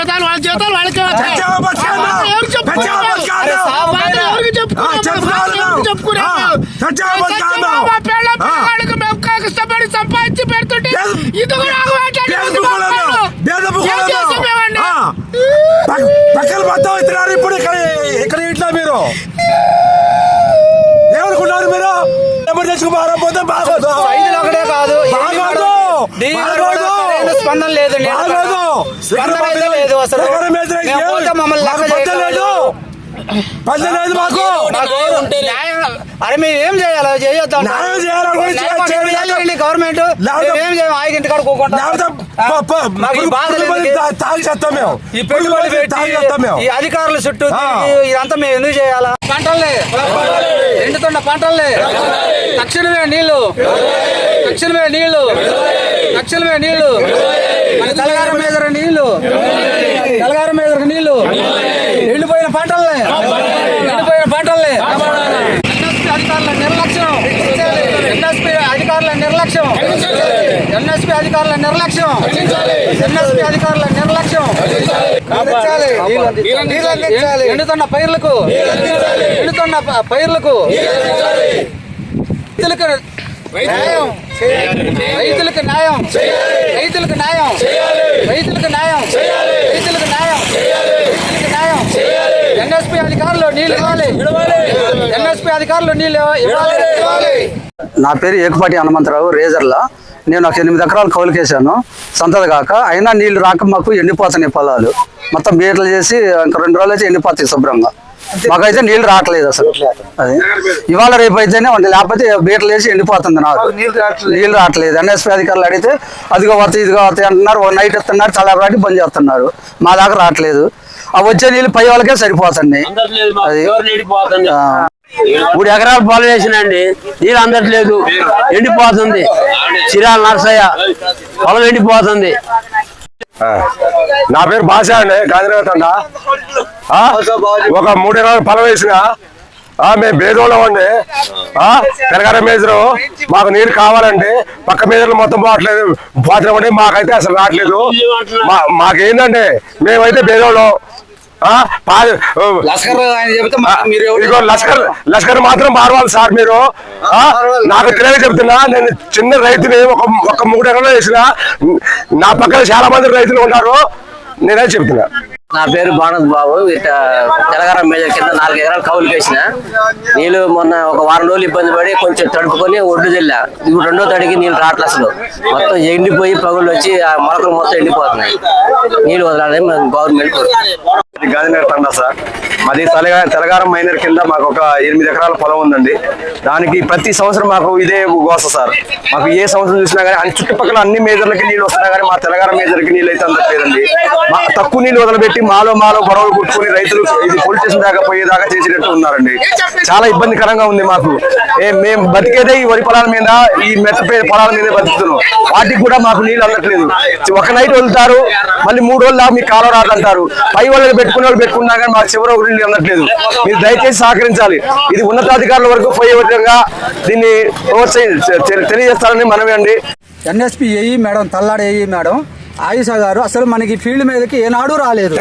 జీతాలు వాళ్ళ జీతాలు వాళ్ళకే కష్టపడి సంపాదించి పెడుతుంటే. ఇది పక్కన మొత్తం ఇస్తున్నారు ఇప్పుడు ఇక్కడ ఇక్కడ ఇంట్లో మీరు. ఏమనుకున్నారు మీరు? తెచ్చుకున్నారో పోతే బాగోదు. ఒకటే కాదు. బాగోదు. స్పందన లేదు స్పందన లేదు అసలు. మమ్మల్ని లెక్క మాకు. అరే మేము ఏం చేయాలి చేయొద్దాం. గవర్నమెంట్ ఏం చేయం? ఆగి ఇంటికాడ ఈ అధికారుల చుట్టూ ఇదంతా మేము ఎందుకు చేయాలా? పంటల్ని ఎండుతున్న పంటల్ని తక్షణమే నీళ్ళు. తక్షణమే నీళ్ళు. తక్షణమే నీళ్ళు. మన తలగారం మీద నీళ్ళు. తలగారం మీద నీళ్ళు. పంటల్ని ఎండిపోయిన పంటల్ని ఎన్ఎస్పి అధికారుల నిర్లక్ష్యం. ఎన్ఎస్పి అధికారుల నిర్లక్ష్యం. ఎన్ఎస్పి అధికారుల నిర్లక్ష్యం. ఎన్ఎస్పి అధికారుల నిర్లక్ష్యం. ఎండుతున్న పైర్లకు. ఎండుతున్న పైర్లకు. న్యాయం రైతులకు న్యాయం. రైతులకు న్యాయం. రైతులకు న్యాయం. రైతులకు న్యాయం రైతులకు న్యాయం ఎన్ఎస్పి అధికారులు నీళ్ళు ఇవ్వాలి ఎన్ఎస్పి అధికారులు నీళ్ళు ఇవ్వాలి నా పేరు ఏకపాటి హనుమంతరావు రేజర్లా. నేను ఒక ఎనిమిది ఎకరాలు కౌలుకేసాను సంతది కాక అయినా నీళ్ళు రాక మాకు ఎండిపోతున్నాయి పొలాలు. మొత్తం బీటలు చేసి ఇంకా రెండు రోజులు అయితే ఎండిపోతాయి శుభ్రంగా. మాకైతే నీళ్ళు రావట్లేదు అసలు. అది. ఇవాళ రేపు అయితేనే ఉంది లేకపోతే బీటలు వేసి ఎండిపోతుంది నాకు. నీళ్ళు రావట్లేదు. ఎన్ఎస్పీ అధికారులు అడిగితే అదిగో వస్తాయి ఇదిగో వస్తాయి అంటున్నారు ఒక నైట్ ఇస్తున్నారు చాలా రాటి బంద్ చేస్తున్నారు. మా దాకా రావట్లేదు. ఆ వచ్చే నీళ్ళు పై వాళ్ళకే సరిపోతున్నాయి అది. మూడు ఎకరాలు పొలం వేసినండి నీళ్ళు అందట్లేదు ఎండిపోతుంది. చిరాల నరసయ్య. పొలం ఎండిపోతుంది. నా పేరు భాష అండి. గాంధీనగర్ తండ ఆ? ఒక మూడు ఎకరాలు పొలం వేసిన ఆ, మేము బేదోళ్ళం అండి. ఆ, తెలంగాణ మేజరు. మాకు నీరు కావాలండి. పక్క మేజర్లు మొత్తం పోవట్లేదు. పోతున్నామండి. మాకైతే అసలు రావట్లేదు. మా- మాకేందండి? మేమైతే బేదోళ్ళం. లస్కర్ లష్కర్ లష్కర్ మాత్రం మారవాలి సార్ మీరు. ఆ, నాకు తెలియక చెప్తున్నా నేను చిన్న రైతుని ఒక ఒక మూడు ఎకరాలు వేసిన నా పక్కన చాలా మంది రైతులు ఉన్నారు నేనే చెప్తున్నా. నా పేరు బాణద్ బాబు ఇట తెలంగాణ మేజర్ కింద నాలుగు ఎకరాలు కౌలు వేసిన నీళ్ళు మొన్న ఒక వారం రోజులు ఇబ్బంది పడి కొంచెం తడుపుకొని ఒడ్డు తెల్లా ఇప్పుడు రెండో తడికి నీళ్ళు రావట్లేదు అసలు. మొత్తం ఎండిపోయి పగులు వచ్చి ఆ మొలకలు మొత్తం ఎండిపోతున్నాయి. నీళ్ళు వదలాలని మేము గవర్నమెంట్ గాంధీనగర్ తండా సార్. మాది తెలంగాణ తెలంగాణ మైనర్ కింద మాకు ఒక ఎనిమిది ఎకరాల పొలం ఉందండి. దానికి ప్రతి సంవత్సరం మాకు ఇదే గోస సార్. మాకు ఏ సంవత్సరం చూసినా కానీ అన్ని చుట్టుపక్కల అన్ని మేజర్లకి నీళ్ళు వస్తున్నా కానీ మా తెలంగాణ మేజర్కి నీళ్ళు అయితే అందట్లేదండి. మా తక్కువ నీళ్ళు వదిలిపెట్టి మాలో మాలో గొడవలు కుట్టుకుని రైతులు ఇది పోలీస్ స్టేషన్ దాకా పోయేదాకా చేసినట్టు ఉన్నారండి. చాలా ఇబ్బందికరంగా ఉంది మాకు. ఏ మేము బతికేదే ఈ వరి పొలాల మీద ఈ మెత్త పొలాల మీద బతుకుతున్నాం. వాటికి కూడా మాకు నీళ్ళు అందట్లేదు. ఒక నైట్ వదులుతారు మళ్ళీ మూడు రోజులు దాకా మీకు కాలం రాదంటారు. పై వాళ్ళని పెట్టుకునే వాళ్ళు పెట్టుకున్నా కానీ మాకు చివరి ఒక నీళ్ళు అందట్లేదు. మీరు దయచేసి సహకరించాలి. ఇది ఉన్నతాధికారుల వరకు పోయే విధంగా దీన్ని ప్రోత్సహి- తె- తెలియజేస్తారని మనమే అండి. NSP AE madam Thallada AE madam. Ayusha గారు అసలు మనకి ఫీల్డ్ మీదకి ఏనాడు రాలేదు.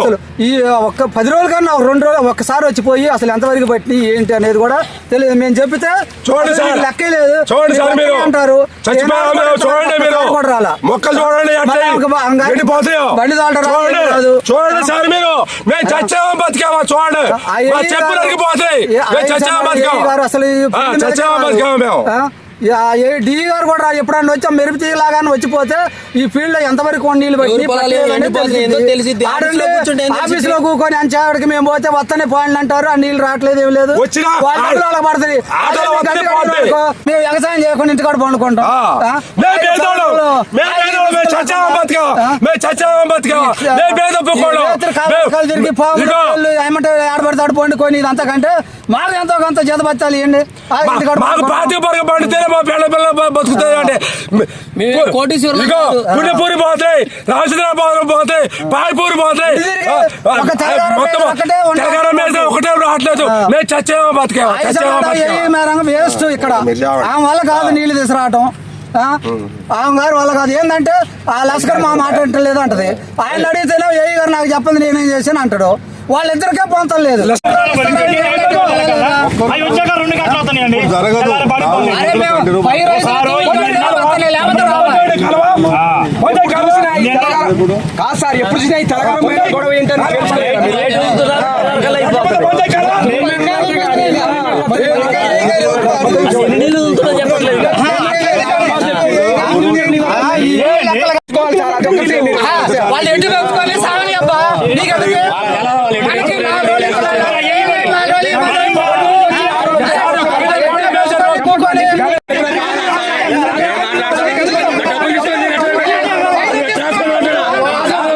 అసలు ఈ ఒక్క పది రోజుల కన్నా రెండు రోజులు ఒక్కసారి వచ్చిపోయి అసలు ఎంతవరకు పట్టి ఏంటి అనేది కూడా తెలియదు. మేము చెప్తే చూడండి. లెక్కే లేదు. అంటారు. బండి దాటరా చూడండి. సార్ మీరు. మేము చచ్చామా బతికామా? చూడండి. పోతాయి అసలు చచ్చామా. బతికామా మేము? ఏ డి గారు కూడా ఎప్పుడన్నా వచ్చా మెరుపు తీయలాగానే వచ్చిపోతే ఈ ఫీల్డ్లో ఎంతవరకు నీళ్ళు పట్టి ఏందో ఆఫీసులో కూర్చొని అంచేవాడికి మేము పోతే వస్తనే పాయింట్లు అంటారు ఆ నీళ్ళు రావట్లేదు ఏం లేదు పడుతుంది మేము వ్యవసాయం చేయకుండా ఇంటికాడ పండుకుంటాం ఆ. ఆ? మేము పేదోళ్ళం. మేము పేదోళ్ళం. మేము చచ్చామా బతికామా? మేము చచ్చామా బతికామా? మేము పేద పుక్కోళ్ళం. రైతులు కాలు మేము- కాలు తిరిగి పాములు ఇదిగో, కోళ్ళు ఏమంటే ఆడబడితే ఆడ పండుకొని ఇది అంతకంటే మాకు ఎంతో కొంత జత బచ్చాలి మా- పిల్ల అంటే కోటీశ్వరులం ఇదిగో కాదు. పుణ్యపూరి పోతాయి పోతాయి పాయపూరి పోతాయి. మొత్తం ఒకటే ఉంటాయి. తెలంగాణ మీద ఒకటే రావట్లేదు. మేము చచ్చేమో బతికేమో చచ్చేమో వేస్ట్ ఇక్కడ. ఆ వల్ల కాదు నీళ్ళు తీసుకురావటం. ఆ? ఆమె గారు వాళ్ళకి అది ఏంటంటే ఆ లస్కర్ మా మాట వింటలేదు అంటది. ఆయన అడిగితేనే ఏ గారు నాకు చెప్పండి నేనేం చేశాను అంటాడు. వాళ్ళిద్దరికే పొంతం లేదు. కాదు సార్ ఎప్పుడు గొడవ ఏంటని నీళ్ళు వదులుతుందో చెప్పట్లేదు ఇక. ఆ, వాళ్ళు ఎటు పెంచుకొని సాగని అబ్బా నీకు ఎందుకు? మనకి నాలుగు రోజులు ఇక్కడ నాలుగు రోజులు కెనాల్ వేసి వాటి మీద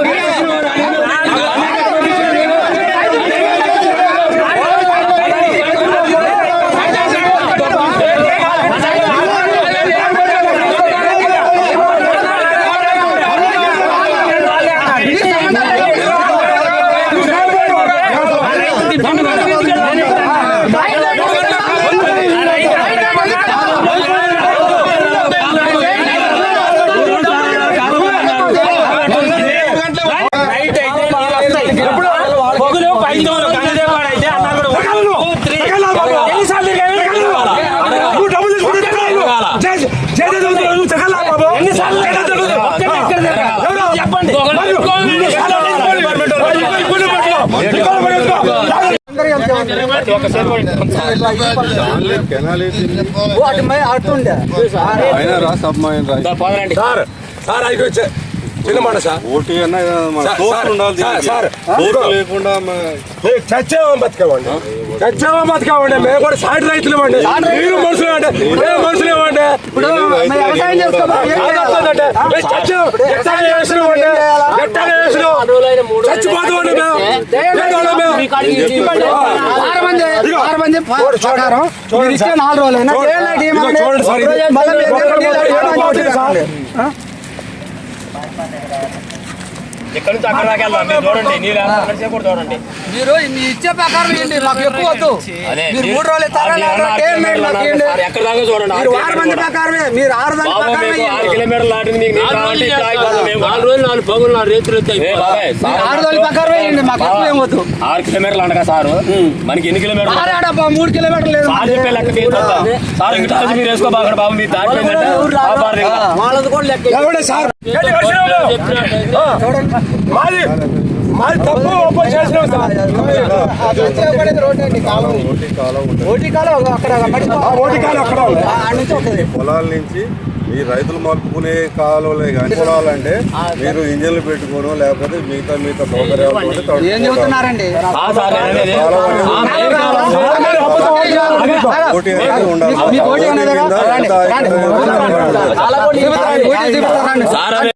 అట్టుండే ఆయన రాసి అమ్మాయిని రాసి సార్ సార్ అది వచ్చే. చిన్నమాట సార్. ఓటీ అన్నా సార్, లేకుండా చచ్చేవా చచ్చేవా బతికామండి మేము కూడా సాటి రైతులు. ఇవ్వండి. మీరు మనుషులు అంటే మేము మనుషులు ఇవ్వండి చచ్చిపోతామండి నాలుగు రోజులైనా ఇక్కడ నుంచి అక్కడ దాకా వెళ్దాం? మీరు చూడండి నీళ్ళు అక్కడ కూడా చూడండి. మీరు మీ ఇచ్చే ప్రకారం ఏంటి? మాకు ఎక్కువ వద్దు. అదే, మీరు మూడు రోజులు ఇస్తారా ఎక్కడ దాకా చూడండి? మీరు ఆరు మంది ప్రకారమే. మీరు ఆరు మంది బాబు ప్రకారమే ఆరు. కిలోమీటర్లు మీకు కూడా. నాలుగు రోజులు నాలుగు పగులు నాలుగు రేతులు సార్. ఆరు రోజుల ప్రకారమే ఇవ్వండి మాకు ఎక్కువ ఏం వద్దు. ఆరు కిలోమీటర్లు అంటగా సారు. మనకి ఎన్ని కిలోమీటర్లు? ఆడబ్బా మూడు కిలోమీటర్లు లేదు. సార్ చెప్పే లెక్క సార్ ఇంకా మీరు వేసుకో బాగా బాబు మీరు దాటిపోయిందంటే ఎవడే సార్? ఏంటి. మాది మాది తప్పు చేసినాం సార్. ఓటీ కాలం ఓటీ కాలం అక్కడ పొలాల నుంచి ఈ రైతులు మలుపుకునే కాలువలే కానీ పొలాలంటే మీరు ఇంజన్లు పెట్టుకోను లేకపోతే మిగతా మిగతా సౌకర్యాలు ఏం. చెబుతున్నారండి? ఉండాలి.